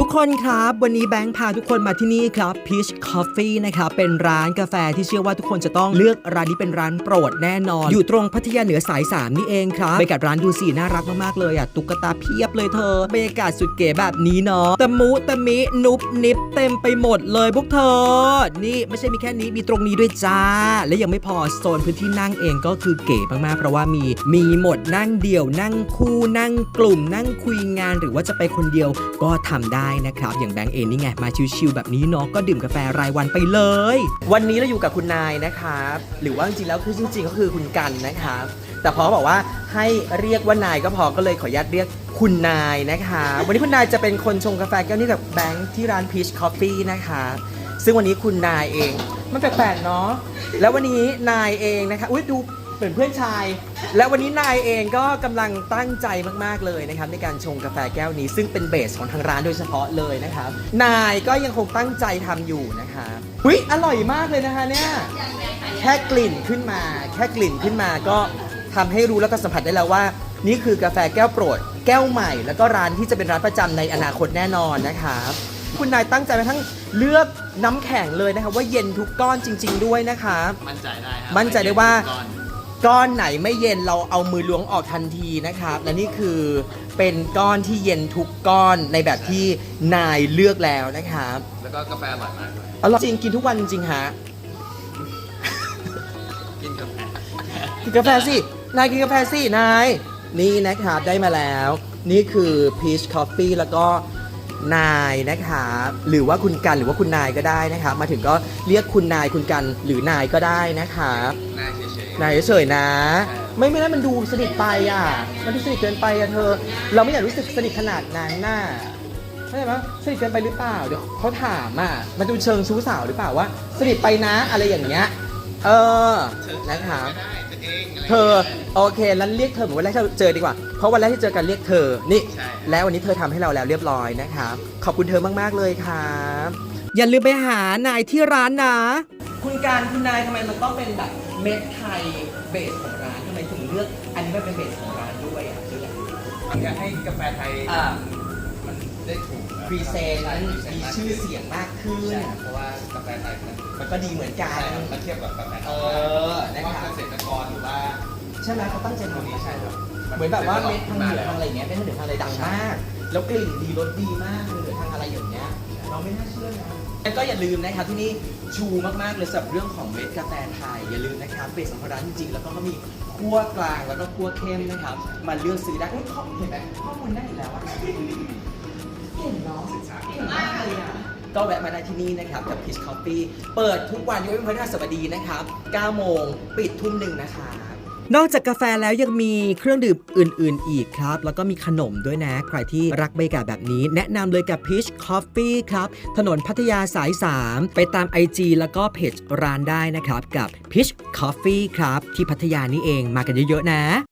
ทุกคนครับ วันนี้แบงค์พาทุกคนมาที่นี่ครับ Peach Coffee นะครับเป็นร้านกาแฟที่เชื่อว่าทุกคนจะต้องเลือกร้านนี้เป็นร้านโปรดแน่นอน อยู่ตรงพัทยาเหนือสาย 3 นี่เองครับบรรยากาศร้านดูสิน่ารักมากๆเลยอะตุ๊กตาเพียบเลยเธอบรรยากาศสุดเก๋แบบนี้เนาะตะมุตะมินุบนิบเต็มไปหมดเลยพวกเธอ นี่ไม่ใช่มีแค่นี้มีตรงนี้ด้วยจ้า และยังไม่พอโซนพื้นที่นั่งเองก็คือเก๋มากๆเพราะว่ามีมีหมดนั่งเดี่ยวนั่งคู่นั่งกลุ่มนั่งคุยงาน หรือว่าจะไปคนเดียวก็ทำได้นะครับ อย่างแบงก์เองนี่ไง มาชิวๆแบบนี้เนาะก็ดื่มกาแฟรายวันไปเลย วันนี้เราอยู่กับคุณนายนะครับหรือว่าจริงๆแล้วคือจริง ๆ ก็คือคุณกันนะครับแต่พอบอกว่าให้เรียกว่านายก็พอก็เลยขออนุญาตเรียกคุณนายนะคะวันนี้คุณนายจะเป็นคนชงกาแฟแก้วนี้กับแบงค์ที่ร้าน Peach Coffee นะคะซึ่งวันนี้คุณนายเองมันแปลกๆเนาะแล้ววันนี้นายเองนะคะอุ้ยดู เหมือนเพื่อนชาย และวันนี้นายเองก็กำลังตั้งใจมากๆเลยนะครับในการชงกาแฟแก้วนี้ ซึ่งเป็นเบสของทางร้านโดยเฉพาะเลยนะครับ นายก็ยังคงตั้งใจทำอยู่นะคะอุ้ยอร่อยมากเลยนะคะเนี่ย แค่กลิ่นขึ้นมา แค่กลิ่นขึ้นมาก็ทำให้รู้แล้วก็สัมผัสได้แล้วว่า นี่คือกาแฟแก้วโปรด แก้วใหม่ แล้วก็ร้านที่จะเป็นร้านประจำในอนาคตแน่นอนนะครับ คุณนายตั้งใจมาทั้งเลือกน้ำแข็งเลยนะครับว่าเย็นทุกก้อนจริง ๆ ด้วยนะครับ มั่นใจได้ครับมั่นใจได้ว่าก่อน ก้อนไหนไม่เย็นเราเอามือล้วงออกทันทีนะครับ และนี่คือเป็นก้อนที่เย็นทุกก้อนในแบบที่นายเลือกแล้วนะครับแล้วก็กาแฟอร่อยมากด้วยอร่อยจริงกินทุกวันจริงฮะกินกาแฟกินกาแฟสินายกินกาแฟสินายนี่นะครับได้มาแล้ว นี่คือ Peach Coffee แล้วก็ นายนะครับหรือว่าคุณกันหรือว่าคุณนายก็ได้นะครับมาถึงก็เรียกคุณนายคุณกันหรือนายก็ได้นะครับหน้าเฉยๆนายเฉยๆนะ ไม่ไม่ได้มันดูสนิทไปอะ มันดูสนิทเกินไปอะเธอ เราไม่อยากรู้สึกสนิทขนาดนั้นน่ะเข้าใจไหมสนิทเกินไปหรือเปล่าเดี๋ยวเขาถามอะมันดูเชิงชู้สาวหรือเปล่าว่า สนิทไปนะอะไรอย่างเงี้ยเออนะครั บไม่ได้ตัวเองอะไรเธอโอเคแล้วเรียกเธอเหมือนวันแรกที่เราเจอดีกว่า เพราะวันแรกที่เจอกันเรียกเธอนี่ ใช่ แล้ววันนี้เธอทำให้เราแล้วเรียบร้อยนะครับขอบคุณเธอมากๆเลยครับอย่าลืมไปหานายที่ร้านนะ คุณการคุณนายทำไมมันต้องเป็นแบบเม็ดไทยเบสของร้านทำไมถึงเลือก อันนี้มาเป็นเบสของร้านด้วยอะคืออะไรมันก็ให้กาแฟไทยอ่ามันได้ถูกพรีเซนต์มีชื่อเสียงมากขึ้น ใช่เพราะว่ากาแฟไทยมัน มันก็ดีเหมือนกันใช่ครับถ้าเทียบกับกาแฟเออนะว่าครับเกษตรกรหรือว่าใช่ไหมเขาตั้งใจพวกทำนี้ใช่ครับเหมือนแบบว่าเม็ดทางเหนือแล้ทางอะไรอย่างเงี้ยเม็ดทางเหนือทางอะไรดังมาก แล้วกลิ่นดีรสดีมากเหนือทางอะไรอย่างเงี้ยเราไม่น่าเชื่อนะแล้วก็อย่าลืมนะครับที่นี่ชูมากๆเลยสำหรับเรื่องของเม็ดกาแฟไทยอย่าลืมนะครับเบสของร้านจริงๆแล้วก็เขามีคั่วกลางแล้วก็คั่วเข้มนะครับมาเลือกซื้อได้อุ๊ยข้อเห็นไหมข้อมูลได้อีกแล้วอะ เก่งเนาะเก่งมากเลยอะ ก็แวะมาได้ที่นี่นะครับกับ Peach Coffee เปิดทุกวันยกเว้นพฤหัสบดีนะครับ9โมงปิดทุ่มหนึ่งนะครับนอกจากกาแฟแล้วยังมีเครื่องดื่มอื่น ๆ อีกครับ แล้วก็มีขนมด้วยนะ ใครที่รักบรรยากาศแบบนี้ แนะนำเลยกับ Peach Coffee ครับ ถนนพัทยาสาย 3 ไปตาม IG แล้วก็เพจร้านได้นะครับ กับ Peach Coffee ครับ ที่พัทยานี่เองมากันเยอะ ๆ นะ